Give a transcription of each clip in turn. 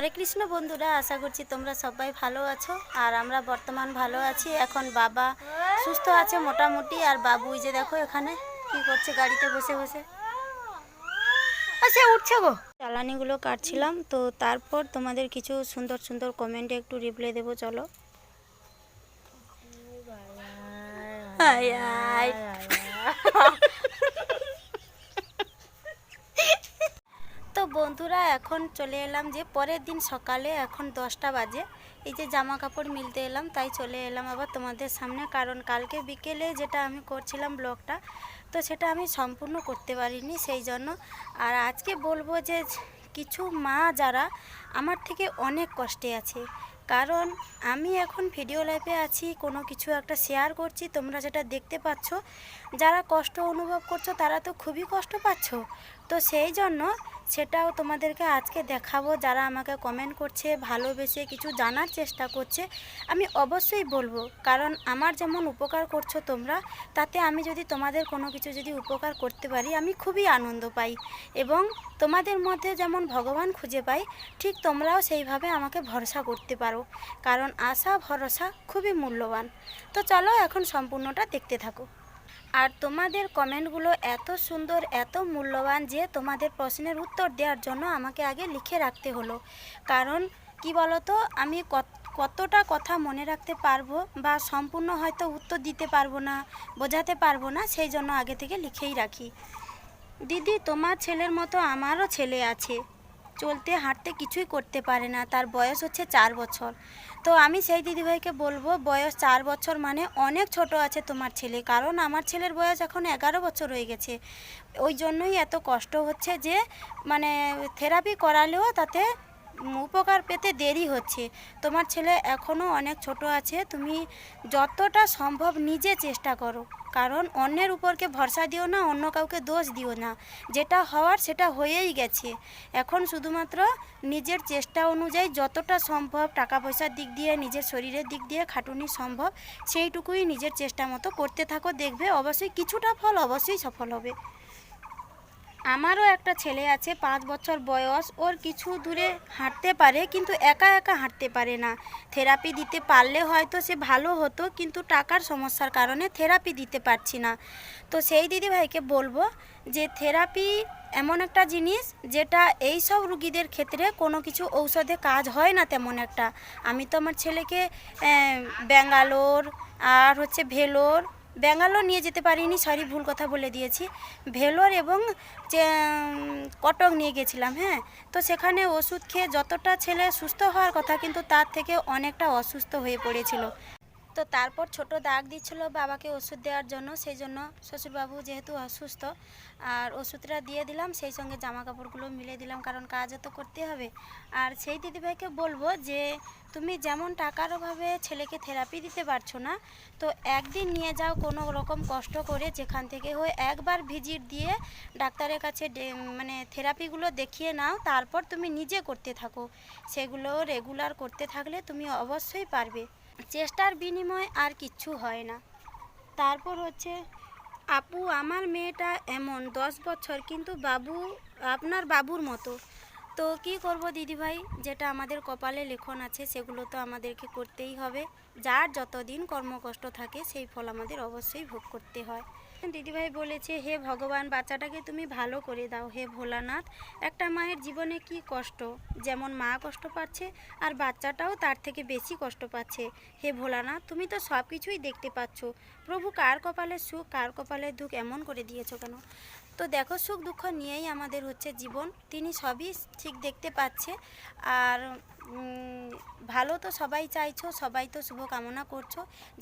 হরে কৃষ্ণ বন্ধুরা আশা করছি তোমরা সবাই ভালো আছো। আর আমরা বর্তমান ভালো আছি। এখন বাবা সুস্থ আছে মোটামুটি। আর বাবু যে দেখো এখানে কি করছে গাড়িতে বসে বসে। আচ্ছা উঠছে গো। জ্বালানিগুলো কাটছিলাম। তো তারপর তোমাদের কিছু সুন্দর সুন্দর কমেন্টে একটু রিপ্লাই দেবো চলো। আয় আয় তো বন্ধুরা, এখন চলে এলাম যে পরের দিন সকালে এখন দশটা বাজে। এই যে জামা কাপড় মিলতে এলাম, তাই চলে এলাম আবার তোমাদের সামনে। কারণ কালকে বিকেলে যেটা আমি করছিলাম ব্লগটা, তো সেটা আমি সম্পূর্ণ করতে পারিনি সেই জন্য। আর আজকে বলব যে কিছু মা যারা আমার থেকে অনেক কষ্টে আছে। কারণ আমি এখন ভিডিও লাইভে আছি, কোনো কিছু একটা শেয়ার করছি, তোমরা যেটা দেখতে পাচ্ছ, যারা কষ্ট অনুভব করছ, তারা তো খুবই কষ্ট পাচ্ছ। তো সেই জন্য সেটাও তোমাদেরকে আজকে দেখাবো। যারা আমাকে কমেন্ট করছে, ভালোবেসে কিছু জানার চেষ্টা করছে, আমি অবশ্যই বলব। কারণ আমার যেমন উপকার করছ তোমরা, তাতে আমি যদি তোমাদের কোনো কিছু যদি উপকার করতে পারি, আমি খুবই আনন্দ পাই। এবং তোমাদের মধ্যে যেমন ভগবান খুঁজে পাই, ঠিক তোমরাও সেইভাবে আমাকে ভরসা করতে পারো। কারণ আশা, ভরসা খুবই মূল্যবান। তো চলো এখন সম্পূর্ণটা দেখতে থাকো। আর তোমাদের কমেন্টগুলো এত সুন্দর, এত মূল্যবান যে তোমাদের প্রশ্নের উত্তর দেওয়ার জন্য আমাকে আগে লিখে রাখতে হলো। কারণ কি বলতো, আমি কত- কতটা কথা মনে রাখতে পারব বা সম্পূর্ণ হয়তো উত্তর দিতে পারব না, বোঝাতে পারব না, সেই জন্য আগে থেকে লিখেই রাখি। দিদি, তোমার ছেলের মতো আমারও ছেলে আছে। চলতে, হাঁটতে কিছুই করতে পারে না, তার বয়স হচ্ছে চার বছর। তো আমি সেই দিদিভাইকে বলব, বয়স চার বছর মানে অনেক ছোট আছে তোমার ছেলে। কারণ আমার ছেলের বয়স এখন এগারো বছর হয়ে গেছে। ওই জন্যই এত কষ্ট হচ্ছে যে মানে থেরাপি করালেও তাতে উপকার পেতে দেরি হচ্ছে। তোমার ছেলে এখনও অনেক ছোট আছে, তুমি যতটা সম্ভব নিজে চেষ্টা করো। কারণ অন্যের উপরকে ভরসা দিও না, অন্য কাউকে দোষ দিও না। যেটা হওয়ার সেটা হয়েই গেছে। এখন শুধুমাত্র নিজের চেষ্টা অনুযায়ী যতটা সম্ভব টাকা পয়সার দিক দিয়ে, নিজের শরীরের দিক দিয়ে খাটুনি সম্ভব, সেইটুকুই নিজের চেষ্টা মতো করতে থাকো, দেখবে অবশ্যই কিছুটা ফল অবশ্যই সফল হবে। আমারও একটা ছেলে আছে, পাঁচ বছর বয়স, ওর কিছু দূরে হাঁটতে পারে, কিন্তু একা একা হাঁটতে পারে না। থেরাপি দিতে পারলে হয়তো সে ভালো হতো, কিন্তু টাকার সমস্যার কারণে থেরাপি দিতে পারছি না। তো সেই দিদিভাইকে বলব যে, থেরাপি এমন একটা জিনিস যেটা এই সব রুগীদের ক্ষেত্রে কোনো কিছু ঔষধে কাজ হয় না তেমন একটা। আমি তো আমার ছেলেকে ব্যাঙ্গালোর আর হচ্ছে ভেলোর ব্যাঙ্গালোর নিয়ে যেতে পারিনি সরি ভুল কথা বলে দিয়েছি। ভেলোর এবং যে, কটক নিয়ে গেছিলাম হ্যাঁ? তো সেখানে ওষুধ খেয়ে যতটা ছেলে সুস্থ হওয়ার কথা কিন্তু তার থেকে অনেকটা অসুস্থ হয়ে পড়েছিল। তো তারপর ছোট দাগ দিচ্ছিল বাবাকে ওষুধ দেওয়ার জন্য, সেই জন্য শ্বশুরবাবু যেহেতু অসুস্থ, আর ওষুধটা দিয়ে দিলাম, সেই সঙ্গে জামা কাপড়গুলো মিলে দিলাম, কারণ কাজও তো করতে হবে। আর সেই দিদিভাইকে বলব যে, তুমি যেমন টাকার অভাবে ছেলেকে থেরাপি দিতে পারছ না, তো একদিন নিয়ে যাও কোনো রকম কষ্ট করে যেখান থেকে হয়ে একবার ভিজিট দিয়ে ডাক্তারের কাছে মানে থেরাপিগুলো দেখিয়ে নাও, তারপর তুমি নিজে করতে থাকো। সেগুলো রেগুলার করতে থাকলে তুমি অবশ্যই পারবে। চেষ্টার বিনিময় আর কিচ্ছু হয় না। তারপর হচ্ছে, আপু, আমার মেয়েটা এমন, দশ বছর, কিন্তু বাবু, আপনার বাবুর মতো। তো কি করব দিদিভাই? যেটা আমাদের কপালে লেখন আছে, সেগুলো তো আমাদেরকে করতেই হবে। যার যতদিন কর্মকষ্ট থাকে, সেই ফল আমাদের অবশ্যই ভোগ করতে হয়। দিদিভাই বলেছে, হে ভগবান, বাচ্চাটাকে তুমি ভালো করে দাও। হে ভোলানাথ, একটা মায়ের জীবনে কি কষ্ট? যেমন মা কষ্ট পাচ্ছে আর বাচ্চাটাও তার থেকে বেশি কষ্ট পাচ্ছে। হে ভোলানাথ, তুমি তো সব কিছুই দেখতে পাচ্ছ। প্রভু কার কপালে সুখ, কার কপালে দুঃখ, এমন করে দিয়েছ কেন? তো দেখো, সুখ দুঃখ নিয়েই আমাদের হচ্ছে জীবন। তিনি সবই ঠিক দেখতে পাচ্ছে। আর ভালো তো সবাই চাইছো, সবাই তো শুভ কামনা করছ।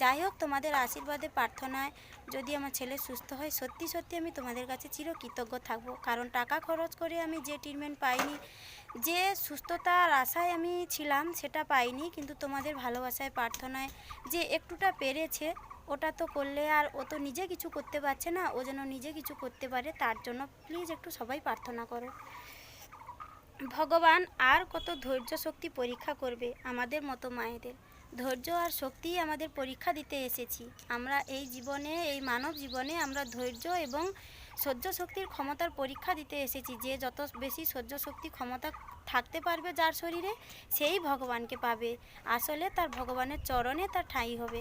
যাই হোক, তোমাদের আশীর্বাদে, প্রার্থনায় যদি আমার ছেলে সুস্থ হয়, সত্যি সত্যি আমি তোমাদের কাছে চিরকৃতজ্ঞ থাকব। কারণ টাকা খরচ করে আমি যে ট্রিটমেন্ট পাইনি, যে সুস্থতার আশায় আমি ছিলাম, সেটা পাইনি। কিন্তু তোমাদের ভালোবাসায়, প্রার্থনায় যে একটুটা পেরেছে ওটা তো করলে আর ও তো নিজে কিছু করতে পারছে না, ও যেন নিজে কিছু করতে পারে তার জন্য প্লিজ একটু সবাই প্রার্থনা করো। ভগবান আর কত ধৈর্য শক্তি পরীক্ষা করবে আমাদের মতো মায়েদের। ধৈর্য আর শক্তিই আমাদের পরীক্ষা দিতে এসেছি। আমরা এই জীবনে, এই মানব জীবনে আমরা ধৈর্য এবং সহ্য শক্তির ক্ষমতার পরীক্ষা দিতে এসেছি। যে যত বেশি সহ্য শক্তি ক্ষমতা থাকতে পারবে যার শরীরে, সেই ভগবানকে পাবে। আসলে তার ভগবানের চরণে তার ঠাঁই হবে।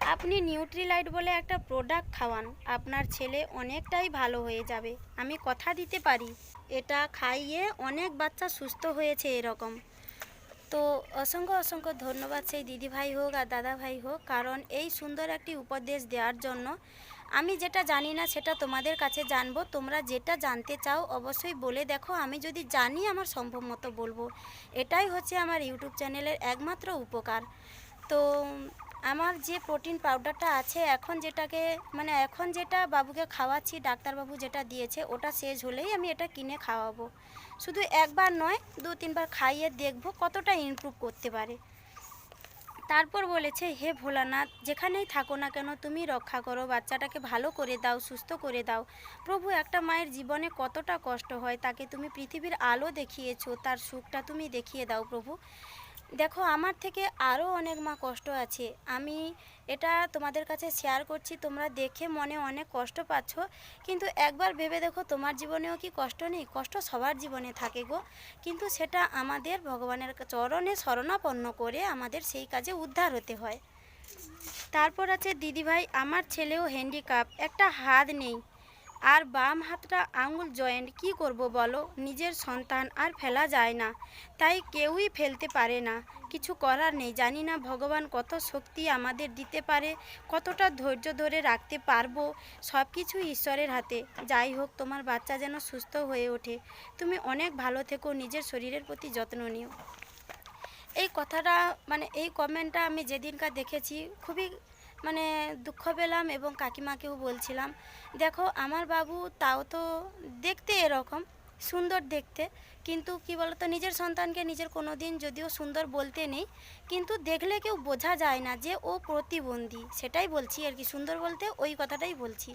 আপনি নিউট্রিলাইট বলে একটা প্রোডাক্ট খাওয়ান, আপনার ছেলে অনেকটাই ভালো হয়ে যাবে। আমি কথা দিতে পারি, এটা খাইয়ে অনেক বাচ্চা সুস্থ হয়েছে এরকম। তো অসংখ্য অসংখ্য ধন্যবাদ সেই দিদি ভাই হোক আর দাদা ভাই হোক, কারণ এই সুন্দর একটি উপদেশ দেওয়ার জন্য আমি যেটা জানি না সেটা তোমাদের কাছে জানব। তোমরা যেটা জানতে চাও অবশ্যই বলে দেখো, আমি যদি জানি আমার সম্ভব মতো বলব। এটাই হচ্ছে আমার ইউটিউব চ্যানেলের একমাত্র উপকার। তো আমার যে প্রোটিন পাউডারটা আছে, এখন যেটাকে মানে এখন যেটা বাবুকে খাওয়াচ্ছি, ডাক্তারবাবু যেটা দিয়েছে, ওটা শেষ হলেই আমি এটা কিনে খাওয়াবো। শুধু একবার নয়, দু তিনবার খাইয়ে দেখব কতটা ইমপ্রুভ করতে পারে। তারপর বলেছে, হে ভোলানাথ, যেখানেই থাকো না কেন, তুমি রক্ষা করো, বাচ্চাটাকে ভালো করে দাও, সুস্থ করে দাও। প্রভু, একটা মায়ের জীবনে কতটা কষ্ট হয়, তাকে তুমি পৃথিবীর আলো দেখিয়েছো, তার সুখটা তুমি দেখিয়ে দাও প্রভু। দেখো, আমার থেকে আরও অনেক মা কষ্ট আছে। আমি এটা তোমাদের কাছে শেয়ার করছি, তোমরা দেখে মনে অনেক কষ্ট পাচ্ছ। কিন্তু একবার ভেবে দেখো, তোমার জীবনেও কি কষ্ট নেই? কষ্ট সবার জীবনে থাকে গো। কিন্তু সেটা আমাদের ভগবানের চরণে শরণাপন্ন করে আমাদের সেই কাজে উদ্ধার হতে হয়। তারপর আছে, দিদিভাই, আমার ছেলেও হ্যান্ডিক্যাপ একটা হাত নেই। আর বাম হাতটা আঙুল জয়েন্ট কি করব বলো? নিজের সন্তান আর ফেলা যায় না। তাই কেউই ফেলতে পারে না। কিছু করার নেই। জানি না ভগবান কত শক্তি আমাদের দিতে পারে, কতটা ধৈর্য ধরে রাখতে পারব। সব কিছু ঈশ্বরের হাতে। যাই হোক, তোমার বাচ্চা যেন সুস্থ হয়ে ওঠে। তুমি অনেক ভালো থেকো। নিজের শরীরের প্রতি যত্ন নিও। এই কথাটা মানে এই কমেন্টটা আমি যেদিনকার দেখেছি, খুবই মানে দুঃখ পেলাম এবং কাকিমাকেও বলছিলাম, দেখো, আমার বাবু তাও তো দেখতে এরকম, সুন্দর দেখতে, কিন্তু কি বলতো, নিজের সন্তানকে নিজের কোনো দিন যদিও সুন্দর বলতে নেই, কিন্তু দেখলে কেউ বোঝা যায় না যে ও প্রতিবন্ধী। সেটাই বলছি আর কি, সুন্দর বলতে ওই কথাটাই বলছি।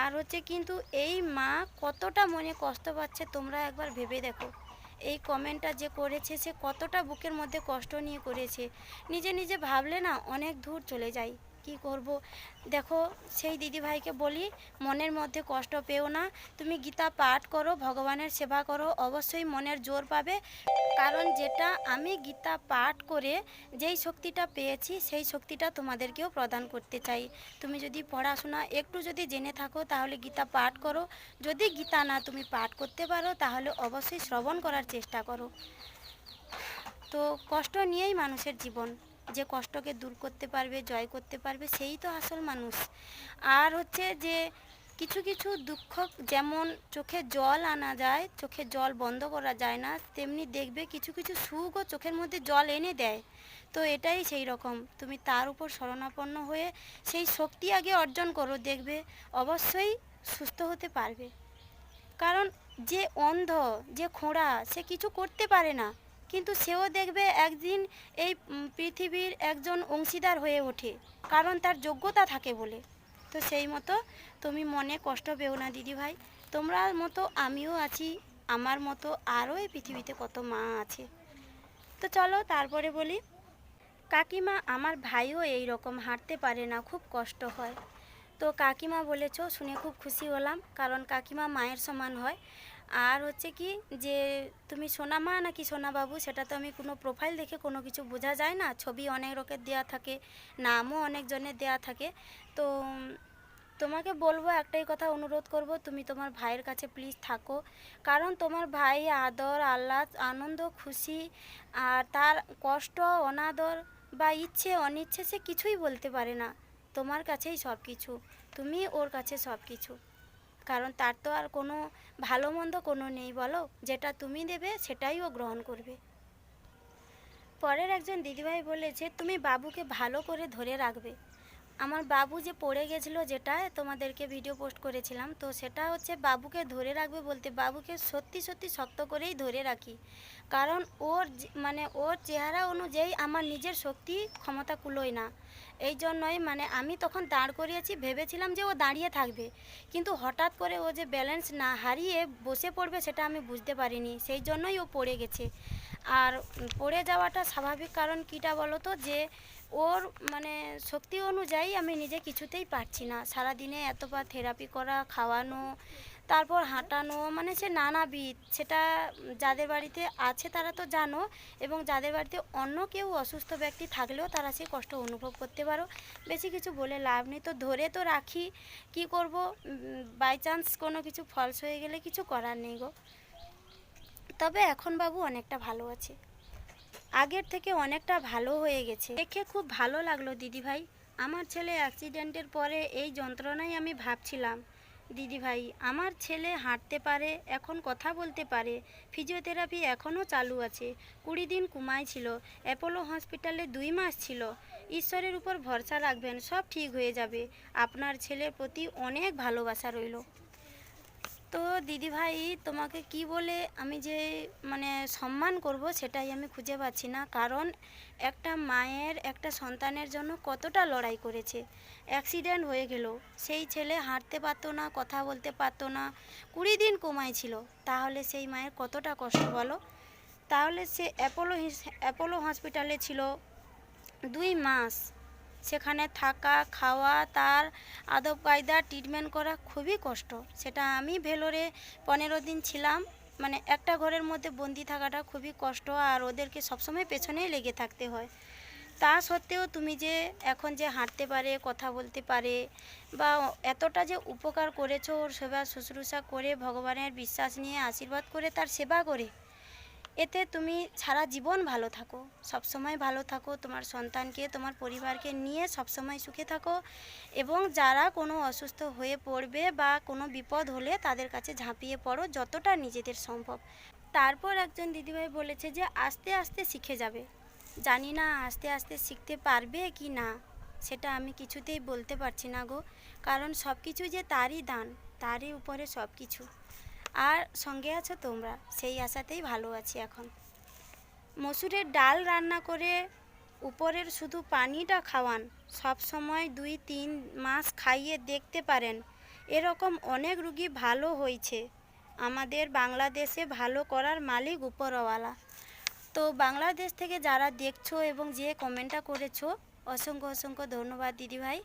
আর হচ্ছে কিন্তু এই মা কতটা মনে কষ্ট পাচ্ছে তোমরা একবার ভেবে দেখো। এই কমেন্টটা যে করেছে, সে কতটা বুকের মধ্যে কষ্ট নিয়ে করেছে। নিজে নিজে ভাবলে না অনেক দূর চলে যায়। কি করব? দেখো, সেই দিদিভাইকে বলি, মনের মধ্যে কষ্ট পেও না। তুমি গীতা পাঠ করো, ভগবানের সেবা করো, অবশ্যই মনের জোর পাবে। কারণ যেটা আমি গীতা পাঠ করে যেই শক্তিটা পেয়েছি, সেই শক্তিটা তোমাদেরকেও প্রদান করতে চাই। তুমি যদি পড়াশোনা একটু যদি জেনে থাকো, তাহলে গীতা পাঠ করো। যদি গীতা না তুমি পাঠ করতে পারো, তাহলে অবশ্যই শ্রবণ করার চেষ্টা করো। তো কষ্ট নিয়েই মানুষের জীবন। যে কষ্টকে দূর করতে পারবে, জয় করতে পারবে, সেই তো আসল মানুষ। আর হচ্ছে যে কিছু কিছু দুঃখ যেমন চোখে জল আনা যায়, চোখে জল বন্ধ করা যায় না, তেমনি দেখবে কিছু কিছু সুখও চোখের মধ্যে জল এনে দেয়। তো এটাই সেই রকম। তুমি তার উপর শরণাপন্ন হয়ে সেই শক্তি আগে অর্জন করো, দেখবে অবশ্যই সুস্থ হতে পারবে। কারণ যে অন্ধ, যে খোঁড়া, সে কিছু করতে পারে না। কিন্তু সেও দেখবে একদিন এই পৃথিবীর একজন অংশীদার হয়ে ওঠে, কারণ তার যোগ্যতা থাকে বলে। তো সেই মতো তুমি মনে কষ্ট পেও না দিদি ভাই তোমরা মতো আমিও আছি, আমার মতো আরও এই পৃথিবীতে কত মা আছে। তো চলো তারপরে বলি, কাকিমা আমার ভাইও এই রকম হাঁটতে পারে না, খুব কষ্ট হয়। তো কাকিমা বলেছ, শুনে খুব খুশি হলাম, কারণ কাকিমা মায়ের সমান হয়। আর হচ্ছে কি যে তুমি সোনা মা নাকি সোনা বাবু সেটা তো আমি কোনো প্রোফাইল দেখে কোনো কিছু বোঝা যায় না। ছবি অনেক রকের দেওয়া থাকে, নামও অনেকজনের দেওয়া থাকে। তো তোমাকে বলব একটাই কথা অনুরোধ করব, তুমি তোমার ভাইয়ের কাছে প্লিজ থাকো। কারণ তোমার ভাই আদর, আহ্লাদ, আনন্দ, খুশি আর তার কষ্ট, অনাদর বা ইচ্ছে, অনিচ্ছে সে কিছুই বলতে পারে না। তোমার কাছেই সব কিছু তুমি ওর কাছে সব কিছু কারণ তার তো আর কোনো ভালো মন্দ কোনো নেই, বলো। যেটা তুমি দেবে সেটাই ও গ্রহণ করবে। পরের একজন দিদিভাই বলেছে তুমি বাবুকে ভালো করে ধরে রাখবে। আমার বাবু যে পড়ে গেছিল যেটা তোমাদেরকে ভিডিও পোস্ট করেছিলাম, তো সেটা হচ্ছে বাবুকে ধরে রাখবে বলতে বাবুকে সত্যি সত্যি শক্ত করেই ধরে রাখি। কারণ ওর মানে ওর চেহারা অনুযায়ী আমার নিজের শক্তি ক্ষমতা কুলোয় না। এই জন্যই মানে আমি তখন দাঁড় করিয়েছি, ভেবেছিলাম যে ও দাঁড়িয়ে থাকবে। কিন্তু হঠাৎ করে ও যে ব্যালেন্স না হারিয়ে বসে পড়বে সেটা আমি বুঝতে পারিনি। সেই জন্যই ও পড়ে গেছে। আর পড়ে যাওয়াটা স্বাভাবিক কারণ কীটা বলো তো যে, ওর মানে শক্তি অনুযায়ী আমি নিজে কিছুতেই পারছি না। সারাদিনে এতবার থেরাপি করা, খাওয়ানো তারপর হাঁটানো মানে সে নানাবিধ, সেটা যাদের বাড়িতে আছে তারা তো জানো এবং যাদের বাড়িতে অন্য কেউ অসুস্থ ব্যক্তি থাকলেও তারা সেই কষ্ট অনুভব করতে পারো। বেশি কিছু বলে লাভ নেই। তো ধরে তো রাখি, কি করব? বাই চান্স কোনো কিছু ফলস হয়ে গেলে কিছু করার নেই গো। তবে এখন বাবু অনেকটা ভালো আছে। আগের থেকে অনেকটা ভালো হয়ে গেছে। দেখে খুব ভালো লাগল দিদিভাই। আমার ছেলে অ্যাক্সিডেন্টের পরে এই যন্ত্রণাই আমি ভাবছিলাম। দিদিভাই আমার ছেলে হাঁটতে পারে, এখন কথা বলতে পারে। ফিজিওথেরাপি এখনও চালু আছে। কুড়ি দিন কুমায় ছিল। অ্যাপোলো হসপিটালে দুই মাস ছিল। ঈশ্বরের উপর ভরসা রাখবেন, সব ঠিক হয়ে যাবে। আপনার ছেলের প্রতি অনেক ভালোবাসা রইল। তো দিদিভাই তোমাকে কি বলে আমি যে মানে সম্মান করব, সেটাই আমি খুঁজে পাচ্ছি না। কারণ একটা মায়ের, একটা সন্তানের জন্য কতটা লড়াই করেছে। অ্যাক্সিডেন্ট হয়ে গেল। সেই ছেলে হাঁটতে পারতো না, কথা বলতে পারতো না। কুড়ি দিন কমায় ছিল। তাহলে সেই মায়ের কতটা কষ্ট বলো? তাহলে সে অ্যাপোলো অ্যাপোলো হসপিটালে ছিল। দুই মাস সেখানে থাকা, খাওয়া, তার আদব কায়দা ট্রিটমেন্ট করা খুবই কষ্ট। সেটা আমি ভেলোরে পনেরো দিন ছিলাম। মানে একটা ঘরের মধ্যে বন্দি থাকাটা খুবই কষ্ট আর ওদেরকে সবসময় পেছনেই লেগে থাকতে হয়। তা সত্ত্বেও তুমি যে এখন যে হাঁটতে পারে, কথা বলতে পারে বা এতটা যে উপকার করেছ ওর সেবা শুশ্রূষা করে ভগবানের বিশ্বাস নিয়ে আশীর্বাদ করে তার সেবা করে এতে তুমি সারা জীবন ভালো থাকো। সবসময় ভালো থাকো, তোমার সন্তানকে, তোমার পরিবারকে নিয়ে সবসময় সুখে থাকো এবং যারা কোনো অসুস্থ হয়ে পড়বে বা কোনো বিপদ হলে তাদের কাছে ঝাঁপিয়ে পড়ো যতটা নিজেদের সম্ভব। তারপর একজন দিদিভাই বলেছে যে, আস্তে আস্তে শিখে যাবে। জানি না আস্তে আস্তে শিখতে পারবে কি না, সেটা আমি কিছুতেই বলতে পারছি না গো। কারণ সব কিছু যে তারই দান, তারই উপরে সব কিছু আর সঙ্গে আছো তোমরা? সেই আশাতেই ভালো আছি এখন। মসুরের ডাল রান্না করে উপরের শুধু পানিটা খাওয়ান, সব সময় দুই তিন মাস খাইয়ে দেখতে পারেন। এরকম অনেক রুগী ভালো হয়েছে। আমাদের বাংলাদেশে ভালো করার মালিক উপরওয়ালা। তো বাংলাদেশ থেকে যারা দেখছ এবং যে কমেন্টটা করেছ, অসংখ্য অসংখ্য ধন্যবাদ দিদিভাই।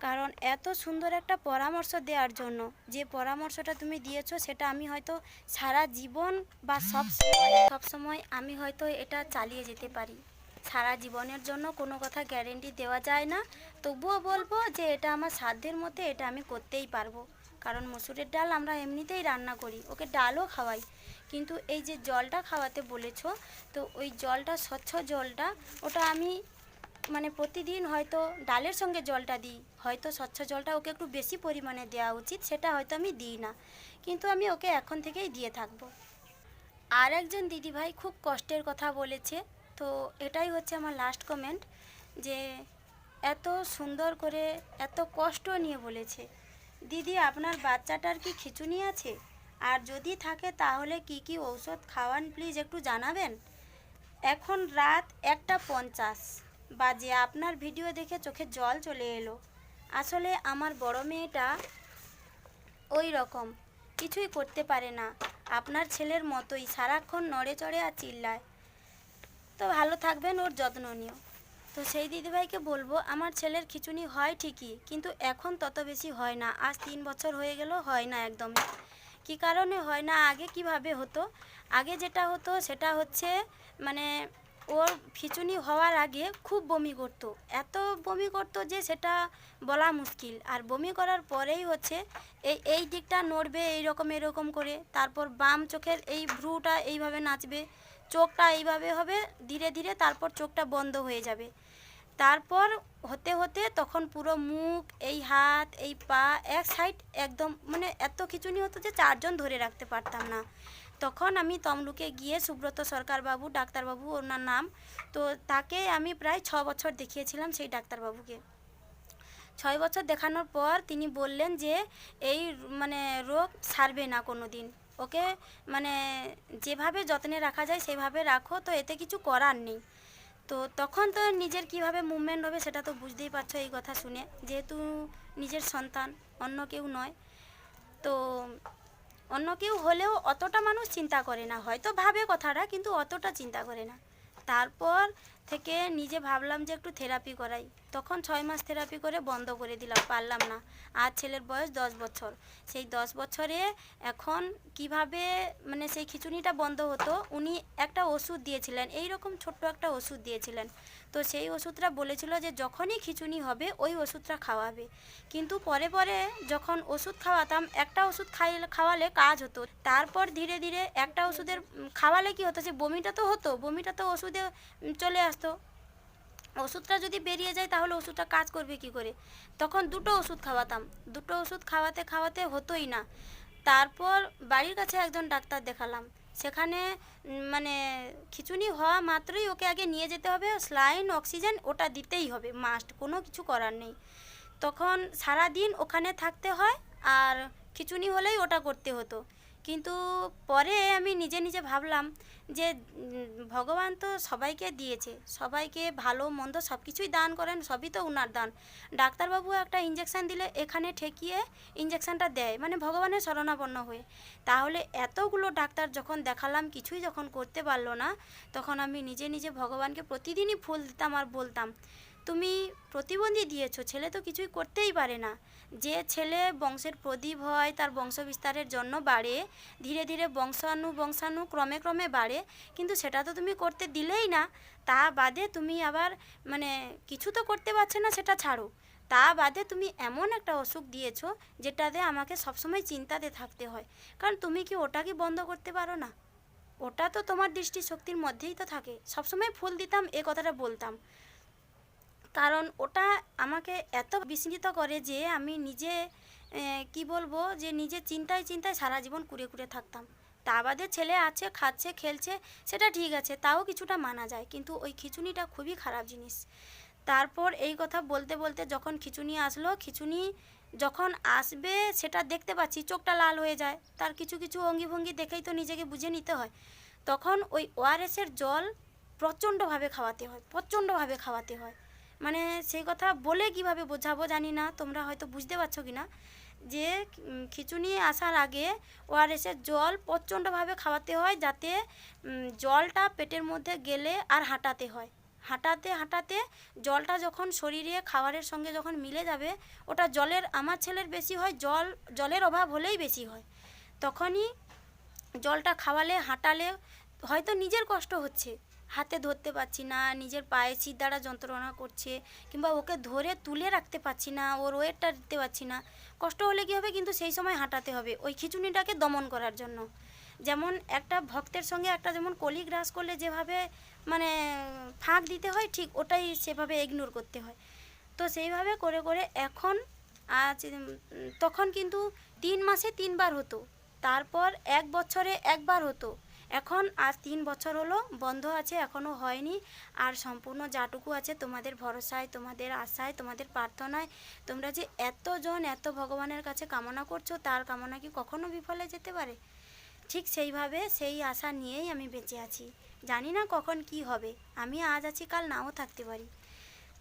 কারণ এত সুন্দর একটা পরামর্শ দেওয়ার জন্য। যে পরামর্শটা তুমি দিয়েছ, সেটা আমি হয়তো সারা জীবন বা সব সব সময় আমি হয়তো এটা চালিয়ে যেতে পারি। সারা জীবনের জন্য কোনো কথা গ্যারেন্টি দেওয়া যায় না। তবুও বলব যে এটা আমার সাধ্যের মধ্যে এটা আমি করতেই পারব। কারণ মসুরের ডাল আমরা এমনিতেই রান্না করি, ওকে ডালও খাওয়াই। কিন্তু এই যে জলটা খাওয়াতে বলেছ, তো ওই জলটা, স্বচ্ছ জলটা, ওটা আমি মানে প্রতিদিন হয়তো ডালের সঙ্গে জলটা দিই। হয়তো স্বচ্ছ জলটা ওকে একটু বেশি পরিমাণে দেওয়া উচিত, সেটা হয়তো আমি দিই না। কিন্তু আমি ওকে এখন থেকেই দিয়ে থাকব। আর একজন দিদিভাই খুব কষ্টের কথা বলেছে। তো এটাই হচ্ছে আমার লাস্ট কমেন্ট যে এত সুন্দর করে, এত কষ্ট নিয়ে বলেছে। দিদি, আপনার বাচ্চাটার কি খিচুনি আছে? আর যদি থাকে তাহলে কি কি ঔষধ খাওয়ান প্লিজ একটু জানাবেন? এখন রাত একটা পঞ্চাশ। বাজে আপনার ভিডিও দেখে চোখে জল চলে এলো। আসলে আমার বড় মেয়েটা ওই রকম, কিছুই করতে পারে না। আপনার ছেলের মতোই সারাক্ষণ নড়ে চড়ে আর চিল্লায়। তো ভালো থাকবেন, ওর যত্ন নিও। তো সেই দিদিভাইকে বলব, আমার ছেলের খিচুনি হয় ঠিকই, কিন্তু এখন তত বেশি হয় না। আজ তিন বছর হয়ে গেল, হয় না একদমই। কি কারণে হয় না, আগে কীভাবে হতো? আগে যেটা হতো, সেটা হচ্ছে মানে ওর খিচুনি হওয়ার আগে খুব বমি করতো। এত বমি করতো যে সেটা বলা মুশকিল। আর বমি করার পরেই হচ্ছে এই এই দিকটা নড়বে এইরকম এরকম করে। তারপর বাম চোখের এই ভ্রুটা এইভাবে নাচবে। চোখটা এইভাবে হবে, ধীরে ধীরে তারপর চোখটা বন্ধ হয়ে যাবে। তারপর হতে হতে তখন পুরো মুখ, এই হাত, এই পা, এক সাইড একদম মানে এত খিচুনি হতো যে চারজন ধরে রাখতে পারতাম না। তখন আমি তমলুকে গিয়ে সুব্রত সরকার বাবু ডাক্তারবাবু ওনার নাম, তো তাকে আমি প্রায় ছ বছর দেখিয়েছিলাম সেই ডাক্তারবাবুকে। ছয় বছর দেখানোর পর তিনি বললেন যে, এই মানে রোগ সারবে না কোনো দিন ওকে মানে যেভাবে যত্নে রাখা যায় সেভাবে রাখো, তো এতে কিছু করার নেই। তো তখন তো নিজের কীভাবে মুভমেন্ট হবে সেটা তো বুঝতেই পারছ এই কথা শুনে, যেহেতু নিজের সন্তান, অন্য কেউ নয়। তো অন্য কেউ হলেও অতটা মানুষ চিন্তা করে না। হয়তো ভাবে কথাটা, কিন্তু অতটা চিন্তা করে না। তারপর থেকে নিজে ভাবলাম যে একটু থেরাপি করাই। তখন ছয় মাস থেরাপি করে বন্ধ করে দিলাম, পারলাম না। আর ছেলের বয়স দশ বছর। সেই দশ বছরে এখন কীভাবে মানে সেই খিচুনিটা বন্ধ হতো, উনি একটা ওষুধ দিয়েছিলেন এই রকম ছোট্ট একটা ওষুধ দিয়েছিলেন। তো সেই ওষুধটা বলেছিল যে, যখনই খিচুনি হবে, ওই ওষুধটা খাওয়াবে। কিন্তু পরে পরে যখন ওষুধ খাওয়াতাম, একটা ওষুধ খাইলে খাওয়ালে কাজ হতো। তারপর ধীরে ধীরে একটা ওষুধের, খাওয়ালে কি হতো সে বমিটা তো হতো, বমিটা তো ওষুধে চলে আসতো। ওষুধটা যদি বেরিয়ে যায় তাহলে ওষুধটা কাজ করবে কি করে? তখন দুটো ওষুধ খাওয়াতাম। দুটো ওষুধ খাওয়াতে খাওয়াতে হতোই না। তারপর বাড়ির কাছে একজন ডাক্তার দেখালাম। সেখানে মানে খিচুনি হওয়া মাত্রই ওকে আগে নিয়ে যেতে হবে। স্লাইন, অক্সিজেন ওটা দিতেই হবে। মাস্ট, কোনো কিছু করার নেই। তখন সারা দিন ওখানে থাকতে হয় আর খিচুনি হলেই ওটা করতে হতো। কিন্তু পরে আমি নিজে নিজে ভাবলাম যে ভগবান তো সবাইকে দিয়েছে। সবাইকে ভালো, মন্দ সব কিছুই দান করেন, সবই তো উনার দান। ডাক্তারবাবু একটা ইঞ্জেকশান দিলে এখানে ঠেকিয়ে ইঞ্জেকশানটা দেয় মানে ভগবানের শরণাপন্ন হয়ে। তাহলে এতগুলো ডাক্তার যখন দেখালাম, কিছুই যখন করতে পারল না, তখন আমি নিজে নিজে ভগবানকে প্রতিদিনই ফুল দিতাম আর বলতাম তুমি প্রতিবন্ধী দিয়েছ, ছেলে তো কিছুই করতেই পারে না। যে ছেলে বংশের প্রদীপ হয়, তার বংশ বিস্তারের জন্য বাড়ে, ধীরে ধীরে বংশাণু বংশাণু ক্রমে ক্রমে বাড়ে, কিন্তু সেটা তো তুমি করতে দিলেই না। তা বাদে তুমি আবার মানে কিছু তো করতে পারছে না, সেটা ছাড়ো। তা বাদে তুমি এমন একটা অসুখ দিয়েছ, যেটাতে আমাকে সবসময় চিন্তাতে থাকতে হয়। কারণ তুমি কি ওটা কি বন্ধ করতে পারো না? ওটা তো তোমার দৃষ্টিশক্তির মধ্যেই তো থাকে। সবসময় ফুল দিতাম, এ কথাটা বলতাম। কারণ ওটা আমাকে এত বিস্মিত করে যে আমি নিজে কি বলব, যে নিজে চিন্তায় চিন্তায় সারা জীবন কুড়ে কুড়ে থাকতাম। তা বাদে ছেলে আছে, খাচ্ছে, খেলছে, সেটা ঠিক আছে, তাও কিছুটা মানা যায়, কিন্তু ওই খিচুনিটা খুবই খারাপ জিনিস। তারপর এই কথা বলতে বলতে যখন খিচুনি আসলো, খিচুনি যখন আসবে, সেটা দেখতে পাচ্ছি, চোখটা লাল হয়ে যায়। তার কিছু কিছু অঙ্গি ভঙ্গি দেখেই তো নিজেকে বুঝে নিতে হয়। তখন ওই ওআরএসের জল প্রচণ্ডভাবে খাওয়াতে হয়, প্রচণ্ডভাবে খাওয়াতে হয়। মানে সেই কথা বলে কীভাবে বোঝাবো জানি না, তোমরা হয়তো বুঝতে পারছ কি না যে খিচুনি আসার আগে ওআরএসের জল প্রচণ্ডভাবে খাওয়াতে হয় যাতে জলটা পেটের মধ্যে গেলে আর হাঁটাতে হয়। হাঁটাতে হাঁটাতে জলটা যখন শরীরে, খাবারের সঙ্গে যখন মিলে যাবে, ওটা জলের, আমার ছেলের বেশি হয়, জল, জলের অভাব হলেই বেশি হয়। তখনই জলটা খাওয়ালে, হাঁটালে হয়তো নিজের কষ্ট হচ্ছে। হাতে ধরতে পারছি না, নিজের পায়ে চির দ্বারা যন্ত্রণা করছে, কিংবা ওকে ধরে তুলে রাখতে পারছি না, ওর ওয়েটটা দিতে পারছি না। কষ্ট হলে কী হবে? কিন্তু সেই সময় হাঁটাতে হবে, ওই খিচুনিটাকে দমন করার জন্য। যেমন একটা ভক্তের সঙ্গে একটা যেমন কলি গ্রাস করলে যেভাবে মানে ফাঁক দিতে হয়, ঠিক ওটাই সেভাবে ইগনোর করতে হয়। তো সেইভাবে করে করে এখন আজ তখন কিন্তু তিন মাসে তিনবার হতো, তারপর এক বছরে একবার হতো। এখন আজ তিন বছর হলো, বন্ধ আছে এখনও হয়নি। আর সম্পূর্ণ যাটুকু আছে, তোমাদের ভরসায়, তোমাদের আশায়, তোমাদের প্রার্থনায়। তোমরা যে এতজন, এত ভগবানের কাছে কামনা করছ, তার কামনা কি কখনো বিফলে যেতে পারে? ঠিক সেইভাবে সেই আশা নিয়েই আমি বেঁচে আছি। জানি না কখন কি হবে, আমি আজ আছি, কাল নাও থাকতে পারি।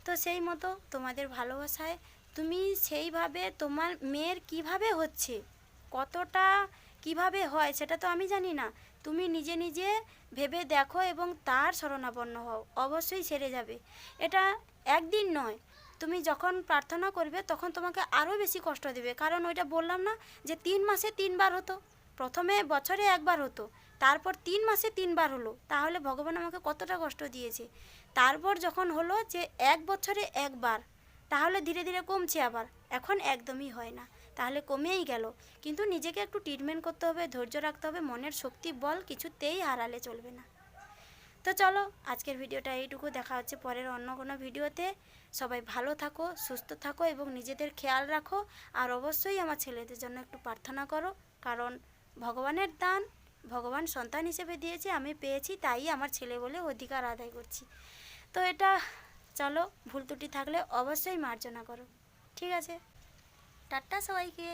তো সেই মতো তোমাদের ভালোবাসায়, তুমি সেইভাবে তোমার মেয়ের কীভাবে হচ্ছে, কতটা কীভাবে হয়, সেটা তো আমি জানি না। তুমি নিজে নিজে ভেবে দেখো এবং তার শরণাপন্ন হও। অবশ্যই সেরে যাবে। এটা একদিন নয়। তুমি যখন প্রার্থনা করবে, তখন তোমাকে আরও বেশি কষ্ট দেবে। কারণ ওইটা বললাম না যে তিন মাসে তিনবার হতো। প্রথমে বছরে একবার হতো। তারপর তিন মাসে তিনবার হলো। তাহলে ভগবান আমাকে কতটা কষ্ট দিয়েছে। তারপর যখন হলো যে এক বছরে একবার, তাহলে ধীরে ধীরে কমছে আবার। এখন একদমই হয় না। তাহলে কমেই গেল। কিন্তু নিজেকে একটু ট্রিটমেন্ট করতে হবে, ধৈর্য রাখতে হবে, মনের শক্তি বল কিছুতেই হারালে চলবে না। তো চলো, আজকের ভিডিওটা এইটুকু। দেখা হচ্ছে পরের অন্য কোনো ভিডিওতে। সবাই ভালো থাকো, সুস্থ থাকো এবং নিজেদের খেয়াল রাখো। আর অবশ্যই আমার ছেলেদের জন্য একটু প্রার্থনা করো। কারণ ভগবানের দান, ভগবান সন্তান হিসেবে দিয়েছে, আমি পেয়েছি, তাই আমার ছেলে বলে অধিকার আদায় করছি। তো এটা, চলো, ভুল ত্রুটি থাকলে অবশ্যই মার্জনা করো। ঠিক আছে? টাটা সবাইকে।